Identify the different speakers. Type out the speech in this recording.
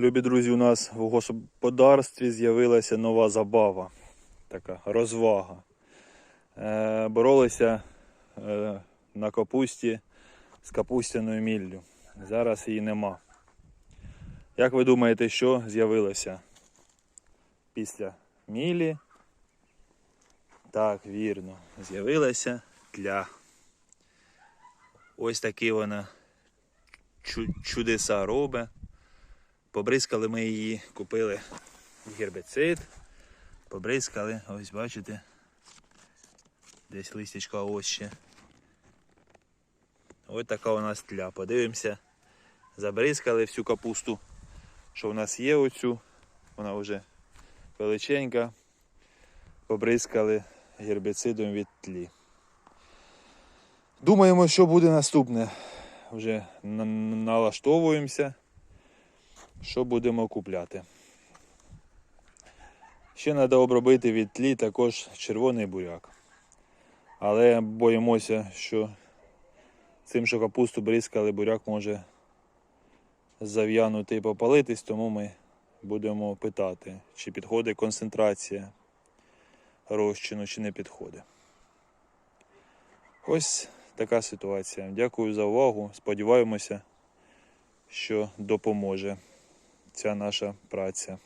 Speaker 1: Любі друзі, у нас в господарстві з'явилася нова забава, така розвага. Е, боролися е, на капусті з капустяною міллю. Зараз її нема. Як ви думаєте, що з'явилося після мілі? Так, вірно, з'явилася тля. Ось такі вона чудеса робить. Побризкали ми її, купили гербицид. Побризкали, ось бачите. Десь листячка ось ще. Ось така у нас тля. Подивимося. Забризкали всю капусту, що в нас є оцю. Вона вже величенька. Побризкали гербицидом від тлі. Думаємо, що буде наступне. Вже на- налаштовуємося що будемо купляти. Ще треба обробити від тлі також червоний буряк. Але боїмося, що цим, що капусту бризкали, буряк може зав'янути і попалитись, тому ми будемо питати, чи підходить концентрація розчину, чи не підходить. Ось така ситуація. Дякую за увагу. Сподіваємося, що допоможе ця наша праця.